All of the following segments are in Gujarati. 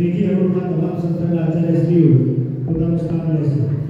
ત્રીજી રાઉન્ડમાં તમામ સંસ્થાના આચાર્યશ્રીઓ પોતાનું સ્થાન લેશે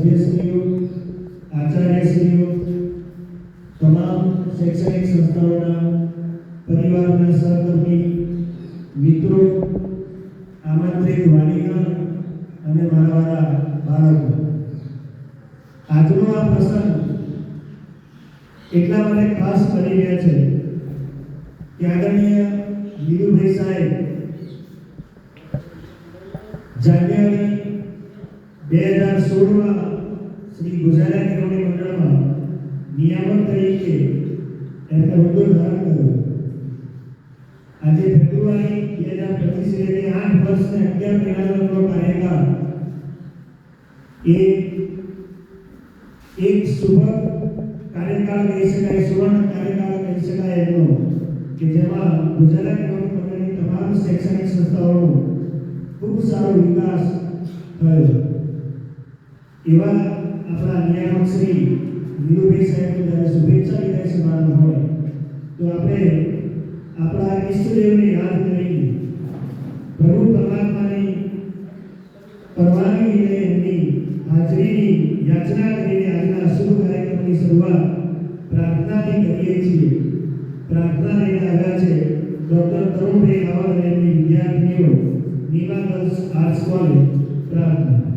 કારોબારી સભ્યશ્રીઓ આચાર્યશ્રીઓ તમામ શૈક્ષણિક સંસ્થાઓના પરિવારના સહકર્મી મિત્રો આમંત્રિત વાલીગણ અને મારા વાળા બાળકો આજનો આ પ્રસંગ એટલા માટે ખાસ કરી રહ્યા છે કે આદરણીય નીરુભાઈ સાહેબ જાન્યુઆરી બે હજાર સોળમાં શ્રી ગુજરાત કેળવણી મંડળમાં નિયામક તરીકે એમને હોદ્દો ધારણ કર્યો આજે ફેબ્રુઆરી બે હજાર પચીસ એટલે ને અગિયાર મહિનાનો એમનો કાર્યકાળ એ એક શુભ કાર્યકાળ કહી શકાય, સુવર્ણ કાર્યકાળ કહી શકાય એનો, કે જેમાં ગુજરાત કેળવણી તમામ શૈક્ષણિક સંસ્થાઓનો ખૂબ સારો વિકાસ થયો. એવા આપણા નિયામક શ્રી નીરુભાઈ સાહેબને જ્યારે શુભેચ્છા વિદાય સમારંભ હોય, તો આપણે આપણા ઈષ્ટદેવને યાદ કરીને પ્રભુ પરમાત્માની પરવાની લઈ એમની હાજરીની યાચના કરીને આજના શુભ કાર્યક્રમની શરૂઆત પ્રાર્થનાથી કરીએ છીએ. પ્રાર્થના લઈને આવ્યા છે ડૉક્ટર તરુણભાઈ રાવલ અને એમની વિદ્યાર્થીઓ નીમા આર્ટ્સ કોલેજ પ્રાર્થના.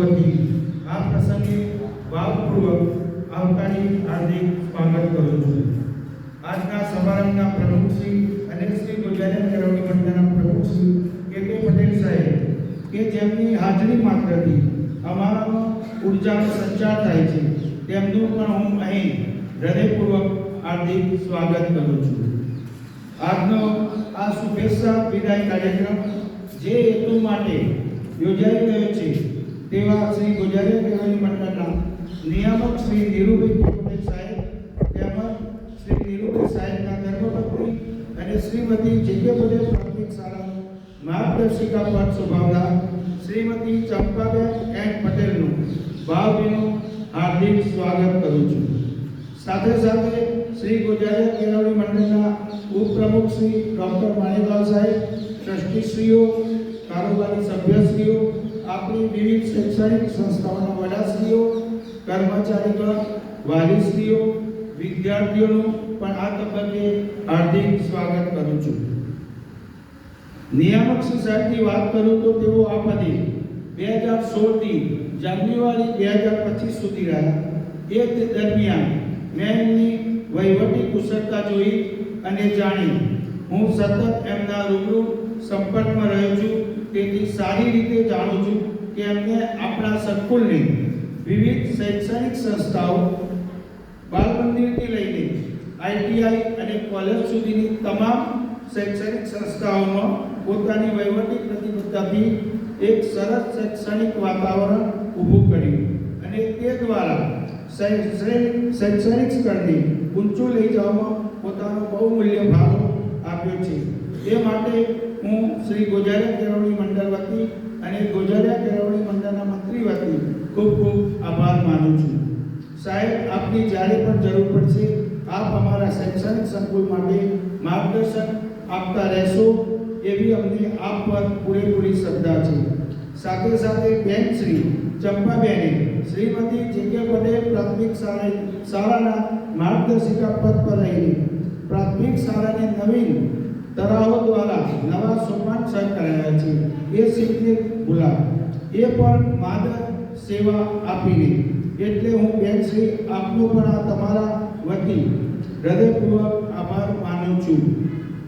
વતી આ પ્રસંગે ભાવપૂર્વક આવકારી હાર્દિક સ્વાગત કરું છું. આજના સમારંભના પ્રમુખ શ્રી અને શ્રી ગુજરાત કેળવણી મંડળના પ્રમુખ શ્રી કે કે પટેલ સાહેબ, કે જેમની હાજરી માત્રથી અમારામાં ઉર્જાનો સંચાર થાય છે, તેમનું પણ હું અહીં હૃદયપૂર્વક હાર્દિક સ્વાગત કરું છું. આજનો આ શુભેચ્છા વિદાય કાર્યક્રમ જે હેતુ માટે યોજાઈ ગયો છે તેવા શ્રી ગુજરાત કેળવણી મંડળના નિયામક શ્રી ધીરુભાઈ પટેલ સાહેબ, તેમજ શ્રી ધીરુભાઈ સાહેબના ધર્મપત્ની અને શ્રીમતી જે પટેલ પ્રાથમિક શાળાનું માર્ગદર્શિકા પદ સ્વભાવના શ્રીમતી ચંપાબેન એન પટેલનું ભાવભીનું હાર્દિક સ્વાગત કરું છું. સાથે સાથે શ્રી ગુજરાત કેળવણી મંડળના ઉપપ્રમુખ શ્રી ડૉક્ટર માણીલાલ સાહેબ, ટ્રસ્ટીશ્રીઓ, કારોબારી સભ્યશ્રીઓ આપણી વિવિધ શૈક્ષણિક સંસ્થાઓના વડાશ્રીઓ, કર્મચારીગણ, વાલીશ્રીઓ, વિદ્યાર્થીઓનું પણ આ તબક્કે હાર્દિક સ્વાગત કરું છું. નિયામક સોસાયટીની વાત કરું તો તેઓ આ પદે બે હજાર સોળથી જાન્યુઆરી બે હજાર પચીસ સુધી રહ્યા. એ દરમિયાન મેં એમની વહીવટી કુશળતા જોઈ અને જાણી. હું સતત એમના રૂબરૂ સંપર્કમાં રહ્યો છું. તેથી સારી રીતે જાણું છું કે અમને આપણા સંકુલની વિવિધ શૈક્ષણિક સંસ્થાઓ બાલ મંદિરથી લઈને આઈટીઆઈ અને કોલેજ સુધીની તમામ શૈક્ષણિક સંસ્થાઓમાં પોતાની વહીવટી પ્રતિબદ્ધતાથી એક સરસ શૈક્ષણિક વાતાવરણ ઊભું કર્યું અને તે દ્વારા શૈક્ષણિક સ્તરને ઊંચું લઈ જવામાં પોતાનો બહુમૂલ્ય ભાગ આપ્યો છે. એ માટે હું શ્રી ગોજારિયા કેળવણી મંડળ વતી અને ગોજારિયા કેળવણી મંડળના મંત્રી વતી ખૂબ ખૂબ આભાર માનું છું. સાહેબ, આપની જ્યારે પણ જરૂર પડશે, આપ અમારા શૈક્ષણિક સંકુલ માટે માર્ગદર્શન આપતા રહેશો એવી અમને આપ પર પૂરેપૂરી શ્રદ્ધા છે. સાથે સાથે બેન શ્રી ચંપાબેને શ્રીમતી જે કે પટેલ પ્રાથમિક શાળા શાળાના માર્ગદર્શિકા પદ પર રહીને પ્રાથમિક શાળાને નવીન તરાવો દ્વારા નવા સોપાન સર કરાયા છે. એ સિદ્ધિ ભૂલા એ પણ માદર સેવા આપીને. એટલે હું બેન શ્રી, આપનો પણ આ તમારા વતી હૃદયપૂર્વક આભાર માનું છું.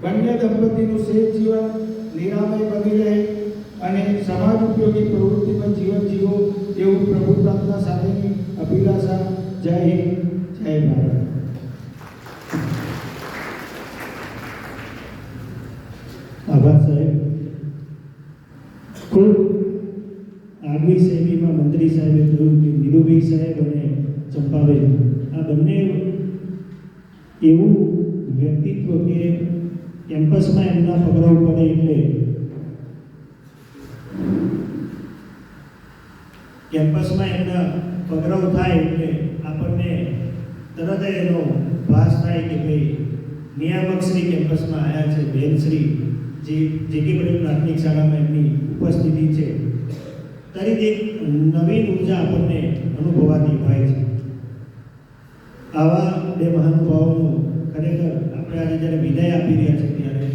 બંને દંપતીનું શ્રેષ્ઠ જીવન નિરામય બની રહે અને સમાજ ઉપયોગી પ્રવૃત્તિમાં જીવન જીવો એવું પ્રભુ પ્રાર્થના સાથેની અભિલાષા. જય હિન્દ, જય ભારત આભાર સાહેબ ખૂબ આગવી શૈલીમાં મંત્રી સાહેબે કહ્યું કે નીરુભાઈ સાહેબ અને ચંપાબેન. આ બંને એવું વ્યક્તિત્વ કે કેમ્પસમાં એમના પગરાવ પડે એટલે કેમ્પસમાં એમના પગરાવ થાય એટલે આપણને તરત જ એનો ભાસ થાય કે ભાઈ, નિયામક શ્રી કેમ્પસમાં આવ્યા છે બેનશ્રી જે જે કે પ્રાથમિક શાળામાં એમની ઉપસ્થિતિ છે. તરીત એક નવીન ઊર્જા આપણને અનુભવાતી હોય છે. આવા બે મહાનુભાવોનું ખરેખર આપણે આજે જ્યારે વિદાય આપી રહ્યા છીએ ત્યારે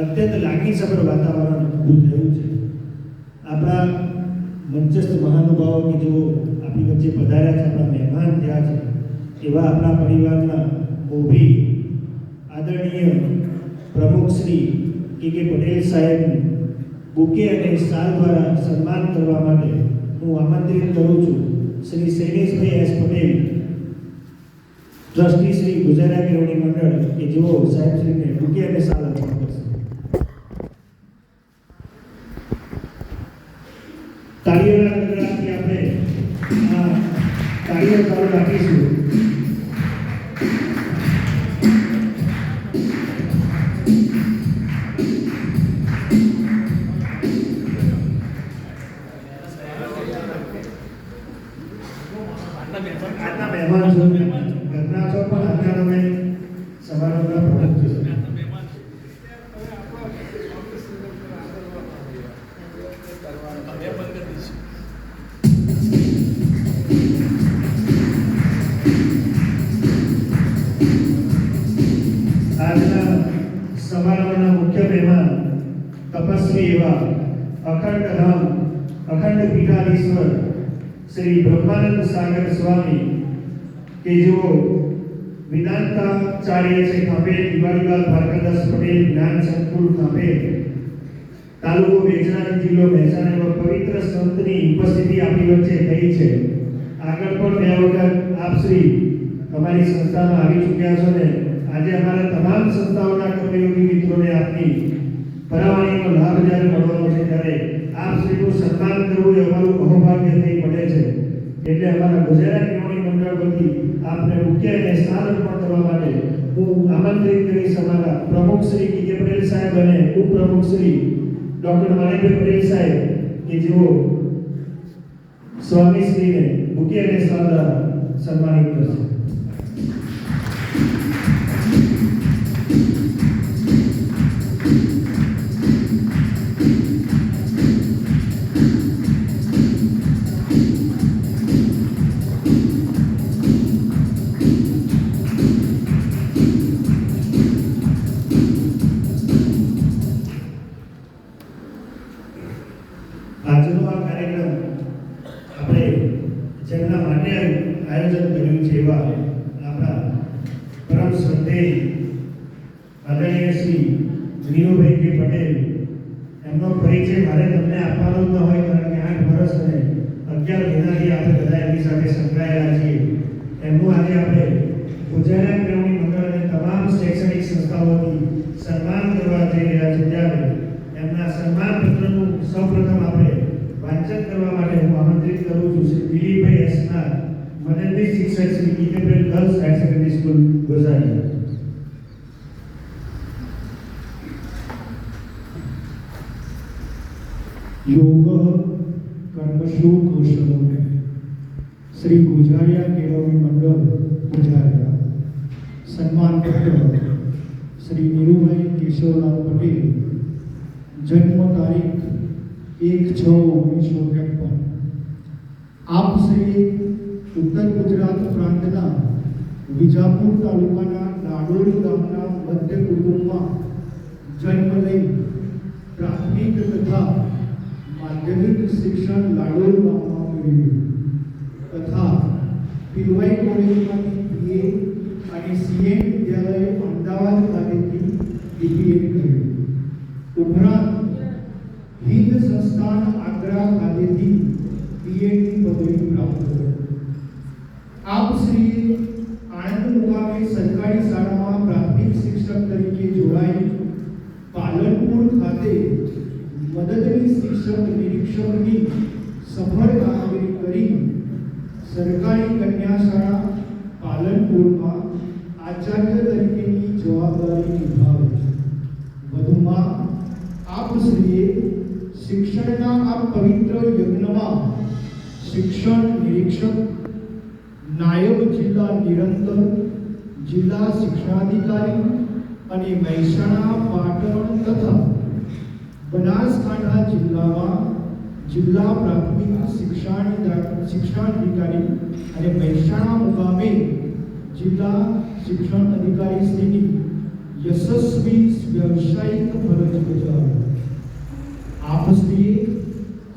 અત્યંત લાગણીસભર વાતાવરણ ઊભું થયું છે. આપણા મંચસ્થ મહાનુભાવો કે જેઓ આપણી વચ્ચે પધાર્યા છે, આપણા મહેમાન થયા છે, એવા આપણા પરિવારના મોભી આદરણીય પ્રમુખ શ્રી કે કે પટેલ સાહેબનું બુકે અને શાલ દ્વારા સન્માન કરવા માટે હું આમંત્રિત કરું છું. શ્રી શૈલેષભાઈ એસ પટેલ, ટ્રસ્ટી શ્રી ગુજરાત કેળવણી મંડળ, કે જેઓ સાહેબશ્રીને બુકે અને શાલ અર્પણ કરશે. તાળીઓના ગગડાટથી આપણે આ કાર્ય ચાલુ રાખીશું. એવા અખંડ ધામ, અખંડ પીઠાધીશ્વર શ્રી બ્રહ્માનંદ સાગર સ્વામી કે જેઓ વિદાંતાચાર્ય છે ખાંભે દિવાળીલાલ ભારકદાસ પટેલ, જ્ઞાન સંકુલ ખાંભે તાલુકો બેચરાજી જિલ્લો મહેસાણા પવિત્ર સંતની ઉપસ્થિતિ આપણી વચ્ચે થઈ છે. આગળ પણ બે વખત આપ શ્રી અમારી સંસ્થામાં આવી ચૂક્યા છો ને, આજે અમારા તમામ સંસ્થાઓના કર્મયોગી મિત્રોને આપની ભરાવાણીનો લાભ જ્યારે મળવાનો છે ત્યારે આપ શ્રીનું સન્માન કરવું એ અમારું અહોભાગ્ય થઈ પડે છે. એટલે અમારા ગુજરાત કેળવણી મંડળ વતી આપને મુખ્ય અને સ્થાન અર્પણ કરવા માટે હું આમંત્રિત કરીશ અમારા પ્રમુખ શ્રી કે પટેલ સાહેબ અને ઉપપ્રમુખ શ્રી ડોક્ટર માણેકભાઈ પટેલ સાહેબ કે જેઓ સ્વામી શ્રીને મુખ્ય અને સ્થાન દ્વારા સન્માનિત કરશે. શ્રદ્ધેય આદરણીય શ્રી વિનુભાઈ કે પટેલ એમનો પરિચય મારે તમને આપવાનો જ ન હોય કારણ કે આઠ વર્ષ અને અગિયાર મહિનાથી આપણે બધા એમની સાથે સંકળાયેલા છીએ એમનું આજે આપણે ગુજરાત કેળવણી મંડળ અને તમામ શૈક્ષણિક સંસ્થાઓથી સન્માન કરવા જઈ રહ્યા છે ત્યારે એમના સન્માન પત્રનું સૌપ્રથમ આપણે વાંચન કરવા માટે હું આમંત્રિત કરું છું શ્રી દિલીપભાઈ એસના મદદનીશ શિક્ષક Shri independent girls higher secondary school ગોઝારી ઠેરવ શ્રી નીરુભાઈ કેશવલાલ પટેલ જન્મ તારીખ એક છ ઓગણીસો ત્રેપન આપ શ્રી ઉત્તર ગુજરાત પ્રાંતના વિજાપુર તાલુકાના ડાડોળ ગામના મધ્ય કુટુંબમાં જન્મ લઈ પ્રાથમિક તથા માધ્યમિક શિક્ષણ લાડોલ ગામમાં મેળવ્યું. તથા પીવાઈ કોલેજમાંથી બીએ અને સીએ બીબીએ કર્યું ઉપરાંત હિન્દ સંસ્થાન આગ્રા ખાતેથી પીએચડી પદવી પ્રાપ્ત કરી આપ શ્રી આણંદ મુકામે સરકારી શાળામાં પ્રાથમિક શિક્ષક તરીકે જોડાઈ પાલનપુર ખાતે મદદની શિક્ષક નિરીક્ષકની સફળ કામગીરી કરી સરકારી કન્યા શાળા પાલનપુરમાં આચાર્ય તરીકેની જવાબદારી નિભાવી શિક્ષણના આ પવિત્ર યજ્ઞમાં શિક્ષણ નિરીક્ષક, નાયબ જિલ્લા નિરંતર જિલ્લા શિક્ષણાધિકારી અને મહેસાણા પાટણ તથા બનાસકાંઠા જિલ્લામાં જિલ્લા પ્રાથમિક શિક્ષણ શિક્ષણાધિકારી અને મહેસાણા મુકામે જિલ્લા શિક્ષણ અધિકારી શ્રીની યશસ્વી વ્યવસાયિક ફરજ બજાવી. આપ શ્રીએ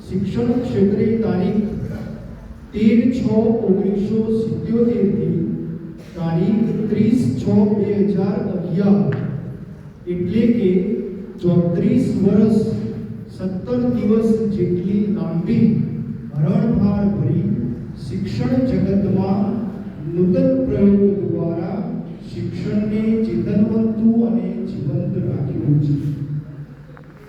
શિક્ષણ ક્ષેત્રે તારીખ તેર છ ઓગણીસો સિત્યોતેરથી તારીખ ત્રીસ છ બે હજાર અગિયાર એટલે કે ચોત્રીસ વર્ષ સત્તર દિવસ જેટલી લાંબી હરણફાળ ભરી શિક્ષણ જગતમાં નૂતન પ્રયોગ દ્વારા શિક્ષણને ચેતનવંતુ અને જીવંત રાખ્યું છે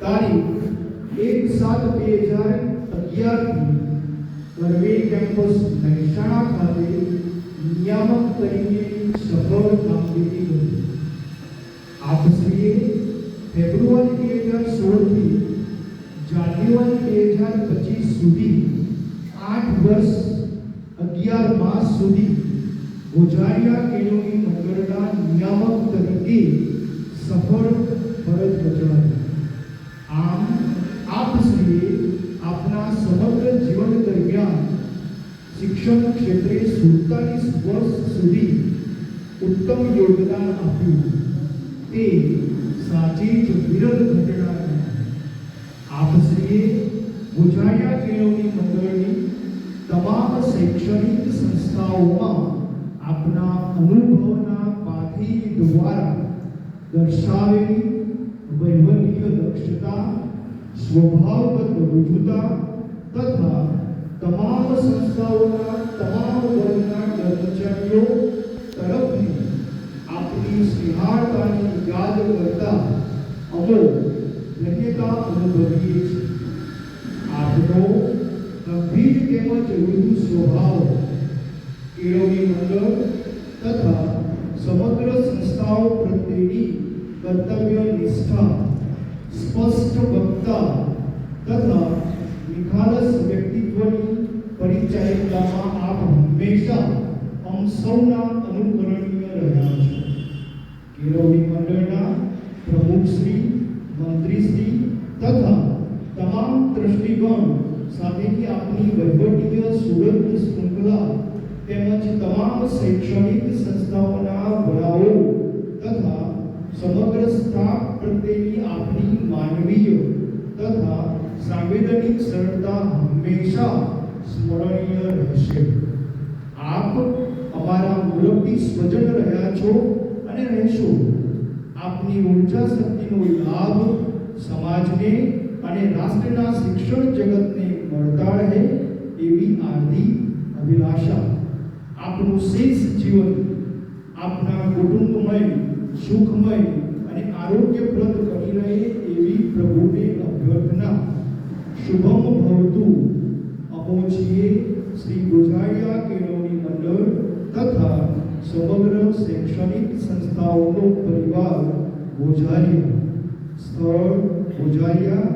તારીખ એક સાત બે હજાર અગિયારથી કરવેલ કેમ્પસ મહેસાણા ખાતે નિયામક તરીકે સફળ કામગીરી કરી આપશ્રીએ ફેબ્રુઆરી બે હજાર સોળથી જાન્યુઆરી બે હજાર પચીસ સુધી આઠ વર્ષ અગિયાર માસ સુધી ગોજારિયા કેળવણી મંડળના નિયામક તરીકે સફળ ફરજ બજાવી આમ આપશ્રીએ આપના સમગ્ર જીવન દરમિયાન શિક્ષણ ક્ષેત્રે સુડતાલીસ વર્ષ સુધી ઉત્તમ યોગદાન આપ્યું તે સાચી જ વિરલ ઘટના ગણાય. આપશ્રીએ ગુજારિયા કેળવણી મંડળની તમામ શૈક્ષણિક સંસ્થાઓમાં આપના અનુભવના પાઠી દ્વારા દર્શાવેલી વહીવટીય દક્ષતા સ્વભાવગત રુજુતા તથા તમામ સંસ્થાઓના તમામ વર્ગના કર્મચારીઓ તરફથી આપની સ્નેહાળતાને યાદ કરતા અમો ધન્યતા અનુભવીએ છીએ આપનો ગંભીર તેમજ મૃદુ સ્વભાવ કેળવણી મંડળ તથા સમગ્ર સંસ્થાઓ પ્રત્યેની કર્તવ્ય નિષ્ઠા સ્પષ્ટ વક્તા તથા નિખાલસ વ્યક્તિત્વની પરિચાયકતામાં આપ હંમેશા અમ સૌના અનુકરણીય રહ્યા છો કેળવણી મંડળના પ્રમુખશ્રી મંત્રીશ્રી તથા તમામ ટ્રસ્ટીગણ સાથેની આપની વહીવટીય સુરત શૃંખલા તેમજ તમામ શૈક્ષણિક સંસ્થાઓના વડાઓ તથા સંવેદનની સરળતા હંમેશા સ્મરણીય રહેશે. આપ અમારા મુરબ્બી સ્વજન રહ્યા છો અને રહેશો. આપની ઊર્જા શક્તિનો લાભ સમાજને અને રાષ્ટ્રના શિક્ષણ જગતને મળતા રહે એવી આર્ધી અભિલાષા. આપનું શેષ જીવન, આપના કુટુંબમય, સુખમય અને આરોગ્યપ્રદ બની રહે એવી પ્રભુને અભ્યર્થના શુભમ ભવતું. અમો શ્રી ગોઝારિયા કેળવણી મંડળ તથા સમગ્ર શૈક્ષણિક સંસ્થાઓનો પરિવાર ગોઝારિયા સ્થળ ગોઝારિયા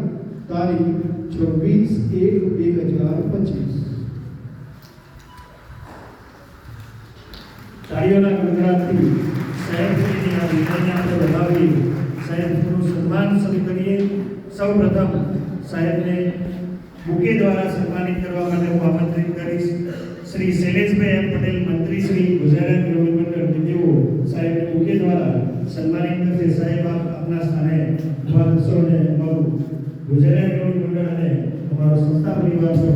તારીખ છવ્વીસ એક બે હજાર પચીસ. તાળીઓના ગણગડાટથી સાહેબશ્રીની આ વિજયને આપણે વધાવીએ સાહેબનું સન્માન સમી કરીએ. સૌ પ્રથમ સાહેબને બુકે દ્વારા સન્માનિત કરવા માટે હું આમંત્રિત કરીશ. શ્રી શૈલેષભાઈ એમ પટેલ મંત્રી શ્રી ગુજરાત મંડળ કે સાહેબ બુકે દ્વારા સન્માનિત કરશે. સાહેબ, આપ આપના સ્થાને અને અમારું ગુજરાત મંડળ અને અમારો સંસ્થા પરિવારનો